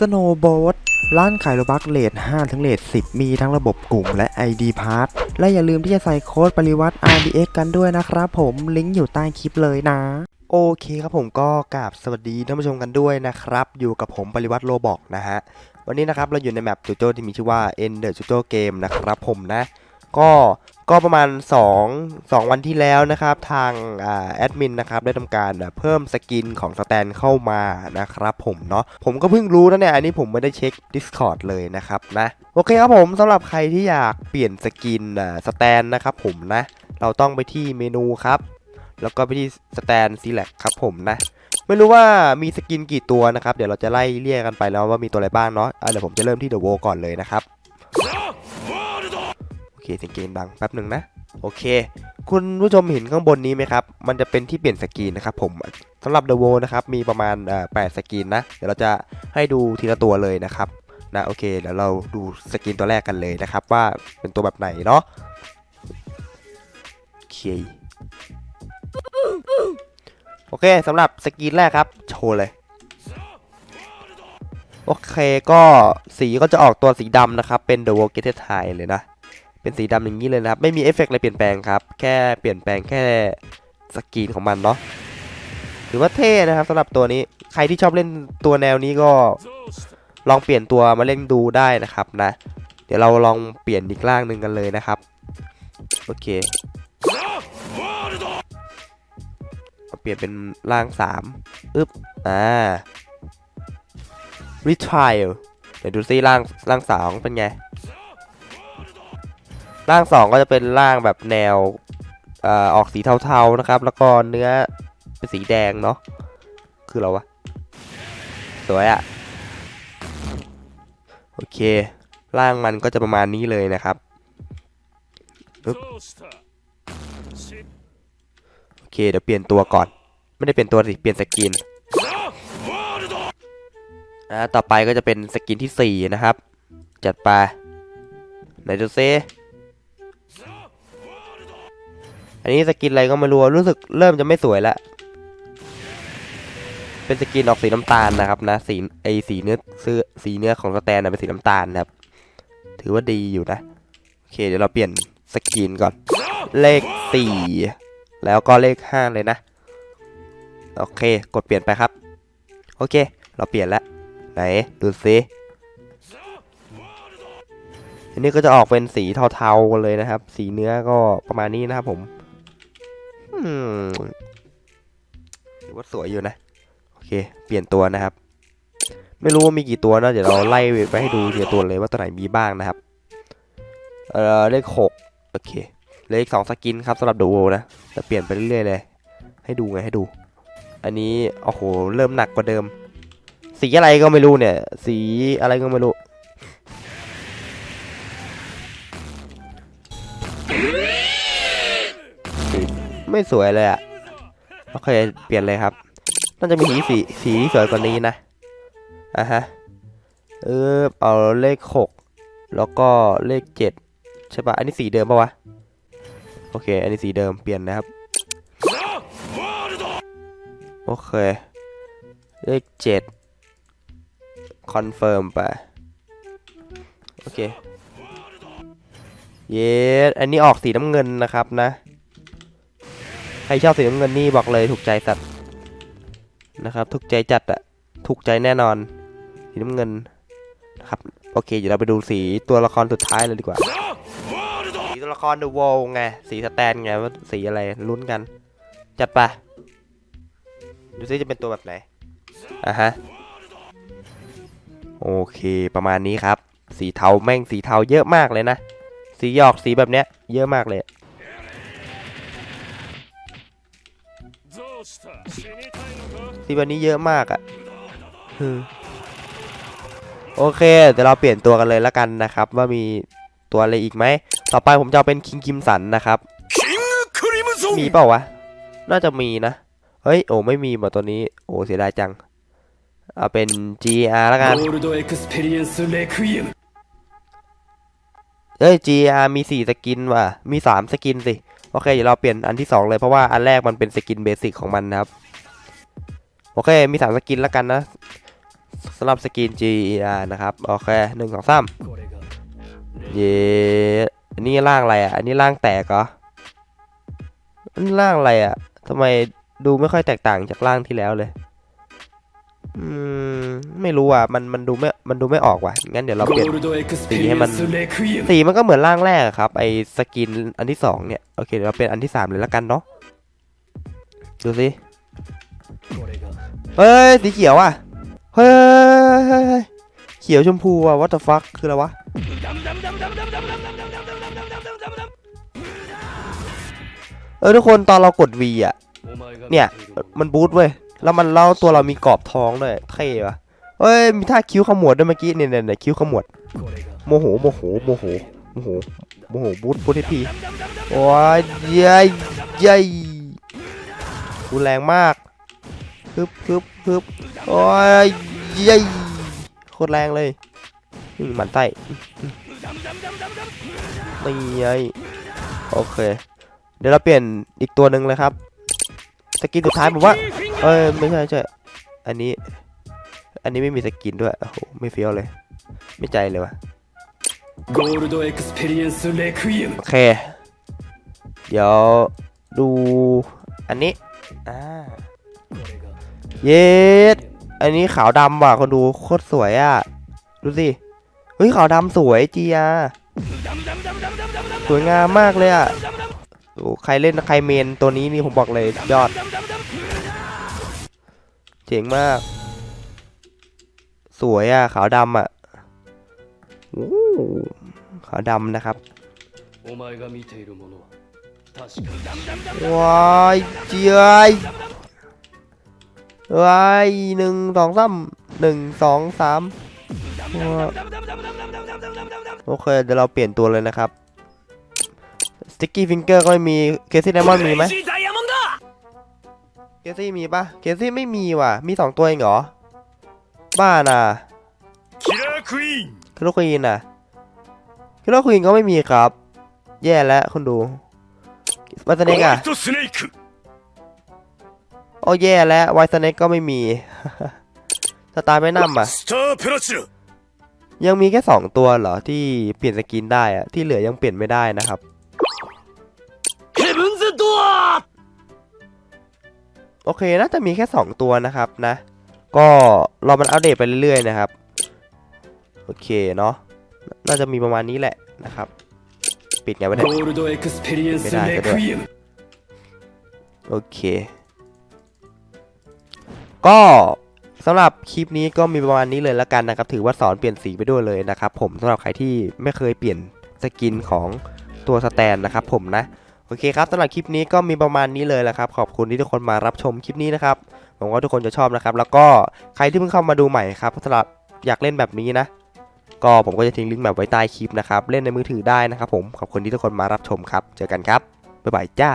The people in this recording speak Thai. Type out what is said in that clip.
สโนว์บ a ทร้านขายโลบักเลท5ถึงเลท10 มีทั้งระบบกลุ่มและ ID p a s s และอย่าลืมที่จะใส่โค้ดปริวัติ RDX กันด้วยนะครับผมลิงก์อยู่ใต้คลิปเลยนะ โอเคครับผมก็กราบสวัสดีท่านผู้ชมกันด้วยนะครับ อยู่กับผมปริวัติโลบอกนะฮะ วันนี้นะครับเราอยู่ในแมปจูโจที่มีชื่อว่า End the Jujo Game นะครับผมนะ ก็ก็ประมาณ 2 2 วันที่แล้วนะครับ ทางอแอดมินนะครับได้ทำการเพิ่มสกินของสแตนเข้ามานะครับผมเนาะผมก็เพิ่งรู้นะเนี่ย อันนี้ผมไม่ได้เช็ค Discord เลยนะครับนะ โอเคครับผมสำหรับใครที่อยากเปลี่ยนสกินสแตนนะครับผมนะ เราต้องไปที่เมนูครับ แล้วก็ไปที่สแตนซีแลกครับผมนะ ไม่รู้ว่ามีสกินกี่ตัวนะครับ เดี๋ยวเราจะไล่เรียกกันไปแล้วว่ามีตัวอะไรบ้างเนาะะเดี๋ยวผมจะเริ่มที่เดอะโวก่อนเลยนะครับ เคเสียงเกมดังแป๊บหนึ่งนะ โอเค คุณผู้ชมเห็นข้างบนนี้ไหมครับ มันจะเป็นที่เปลี่ยนสกรีนนะครับผมสำหรับ The w o นะครับ มีประมาณเอ่อ8สกรีนนะ เดี๋ยวเราจะให้ดูทีละตัวเลยนะครับ นะ โอเค เดี๋ยวเราดูสกรีนตัวแรกกันเลยนะครับ ว่าเป็นตัวแบบไหนเนาะโอเคโอเคสำหรับสกรีนแรกครับ โชว์เลยโอเคก็สีก็จะออกตัวสีดำนะครับ เป็น The w o g e t e d High เลยนะ เป็นสีดำอย่างนี้เลยนะครับ ไม่มีเอฟเฟกต์อะไรเปลี่ยนแปลงครับ แค่เปลี่ยนแปลงแค่สกรีนของมันเนาะถือว่าเท่นะครับสำหรับตัวนี้ใครที่ชอบเล่นตัวแนวนี้ก็ลองเปลี่ยนตัวมาเล่นดูได้นะครับนะ เดี๋ยวเราลองเปลี่ยนอีกร่างหนึ่งกันเลยนะครับ โอเคเอาเปลี่ยนเป็นร่างสามอึ๊บอ่า retrial เดี๋ยวดูซิร่างร่างสองเป็นไง ร่างสองก็จะเป็นร่างแบบแนวอออกสีเทาๆนะครับ แล้วก็เนื้อเป็นสีแดงเนาะคืออะไรวะสวยอะโอเค ร่างมันก็จะประมาณนี้เลยนะครับโอเคเดี๋ยวเปลี่ยนตัวก่อน ไม่ได้เปลี่ยนตัวสิเปลี่ยนสกินอ่าต่อไปก็จะเป็นสกินที่ 4 นะครับ จัดไปไหนดูซิ อันนี้สกินอะไรก็ไม่รู้รู้สึกเริ่มจะไม่สวยแล้วเป็นสกินออกสีน้ำตาลนะครับนะสีไอสีเนื้อซื้อสีเนื้อของสแตนนะเป็นสีน้ำตาลนะครับ ถือว่าดีอยู่นะโอเคเดี๋ยวเราเปลี่ยนสกินก่อน เลขสี่แล้วก็เลขห้าเลยนะโอเค กดเปลี่ยนไปครับ โอเค เราเปลี่ยนแล้วไหนดูซิอันนี้ก็จะออกเป็นสีเทาๆกันเลยนะครับ สีเนื้อก็ประมาณนี้นะครับผม ถือว่าสวยอยู่นะ โอเค เปลี่ยนตัวนะครับ ไม่รู้ว่ามีกี่ตัวนะ เดี๋ยวเราไล่ไปให้ดูทีละตัวเลยว่าตัวไหนมีบ้างนะครับ เออเลขหกโอเคเลขสองสกินครับสำหรับดูโวนะจะเปลี่ยนไปเรื่อยๆเลย ให้ดูไงให้ดู อันนี้โอ้โหเริ่มหนักกว่าเดิม สีอะไรก็ไม่รู้เนี่ย สีอะไรก็ไม่รู้ ไม่สวยเลยอะโอเค เปลี่ยนเลยครับ น่าจะมีสีสีสีที่สวยกว่านี้นะอะฮะเออเอาเลขหกแล้วก็เลขเจ็ดใช่ปะอันนี้สีเดิมปะวะ โอเค อันนี้สีเดิมเปลี่ยนนะครับ โอเค เลขเจ็ดคอนเฟิร์มไป โอเค เยสอันนี้ออกสีน้ำเงินนะครับนะ รชอบสีน้ำเงินนี่บอกเลยถูกใจสัตว์นะครับถูกใจจัดอะถูกใจแน่นอนสีน้ำเงินนะครับโอเคเดี๋ยวเราไปดูสีตัวละครสุดท้ายเลยดีกว่า สีตัวละคร The Wall ไงสีสแตนไงว่าสีอะไรลุ้นกัน จัดไปดูซิจะเป็นตัวแบบไหนอะฮะโอเคประมาณนี้ครับ สีเทาแม่งสีเทาเยอะมากเลยนะ สีหยอกสีแบบเนี้ยเยอะมากเลย ทีวันนี้เยอะมากอะ่ะโอเค เดี๋ยวเราเปลี่ยนตัวกันเลยละกันนะครับ ว่ามีตัวอะไรอีกไหม ต่อไปผมจะเป็นคิงคิมสันนะครับ มีเปล่าวะ น่าจะมีนะ เฮ้ย โอ้ไม่มีมาตัวนี้ โอ้เสียดายจัง เอาเป็น GR ละกันเฮ้ย GR มี 4 สกินว่ะ มี 3 สกินสิ โอเคเดี๋ยวเราเปลี่ยนอันที่ 2 เลยเพราะว่าอันแรกมันเป็นสกินเบสิกของมันนะครับ โอเคมี3สกินแล้วกันนะสำหรับสกิน GER นะครับ โอเคหนึ่งสองสามเย่อันนี้ร่างอะไรอะ อันนี้ร่างแตกเหรอร่างอะไรอะทำไมดูไม่ค่อยแตกต่างจากร่างที่แล้วเลยืมไม่รู้ว่ะมันมันดูไม่มันดูไม่ออกว่ะงั้นเดี๋ยวเราเปลี่ยนสีให้มันสีมันก็เหมือนร่างแรกครับ ไอ้สกินอันที่สองเนี่ยโอเคเดี๋ยวเราเป็นอันที่สามเลยละกันเนาะดูสิเฮ้ยสีเขียวอะเฮ้ยเขียวชมพูอะ what the fuck คืออะไรวะเออทุกคนตอนเรากด V อะเนี่ยมันบูตเว้ย แล้วมันเล่าตัวเรามีกรอบท้องด้วยเท่ปะเอ้ยมีท่าคิ้วขมวดด้วยเมื่อกี้เนี่ยเนี่ยคิ้วขมวดโมโหโมโหโมโหโมโหโมโหบูทบูทให้พี่โอ้ยเย้ยเย้ยรุนแรงมากฮึบฮึบฮึบโอ้ยเย้ยโคตรแรงเลยมันไต้ไม่เย้โอเค เดี๋ยวเราเปลี่ยนอีกตัวหนึ่งเลยครับสกินสุดท้ายผมว่า เอ้ยไม่ใช่ใช่อันนี้ อันนี้ไม่มีสกินด้วย โอ้โห ไม่เฟี้ยวเลย ไม่ใจเลยวะโอเค เดี๋ยวดูอันนี้ อ่า เยสอันนี้ขาวดำว่ะคนดูโคตรสวยอะ ดูสิ เฮ้ยขาวดำสวยจีอาสวยงามมากเลยอะใครเล่นใครเมนตัวนี้นี่ผมบอกเลยยอด เจ๋งมาก สวยอะ ขาวดำอะโอ้ขาวดำนะครับว้ายเจียว้ายหนึ่งสองสามหนึ่งสองสามโอเค เดี๋ยวเราเปลี่ยนตัวเลยนะครับสติ๊กกี้ฟิงเกอร์ก็มีเคสซี่ไดมอนด์มีไหม เคซี่มีปะเคซี่ไม่มีว่ะ มีสองตัวเองเหรอ บ้าน่ะคิราควีนคิราควีนน่ะคิราควีนก็ไม่มีครับ แย่แล้วคุณดูวายสเนกอะโอ้แย่แล้ววายสเนกก็ไม่มีสตาร์ไม่นั่อะยังมีแค่สองตัวเหรอที่เปลี่ยนสกินได้อะที่เหลือยังเปลี่ยนไม่ได้นะครับ โอเคน่าจะมีแค่ 2 ตัวนะครับนะ ก็รอมันอัปเดตไปเรื่อยๆนะครับ โอเคเนาะน่าจะมีประมาณนี้แหละนะครับ ปิดไงวะเนี่ไม่ได้ก็ด้วยโอเค ก็สำหรับคลิปนี้ก็มีประมาณนี้เลยละกันนะครับ ถือว่าสอนเปลี่ยนสีไปด้วยเลยนะครับ ผมสำหรับใครที่ไม่เคยเปลี่ยนสกินของตัวสแตนนะครับ ผมนะ เคครับสำหรับคลิปนี้ก็มีประมาณนี้เลยแหละครับ ขอบคุณที่ทุกคนมารับชมคลิปนี้นะครับหวังว่าทุกคนจะชอบนะครับ แล้วก็ใครที่เพิ่งเข้ามาดูใหม่ครับสำหรับอยากเล่นแบบนี้นะ ก็ผมก็จะทิ้งลิงก์แบบไว้ใต้คลิปนะครับ เล่นในมือถือได้นะครับผม ขอบคุณที่ทุกคนมารับชมครับ เจอกันครับ บ๊ายบายจ้า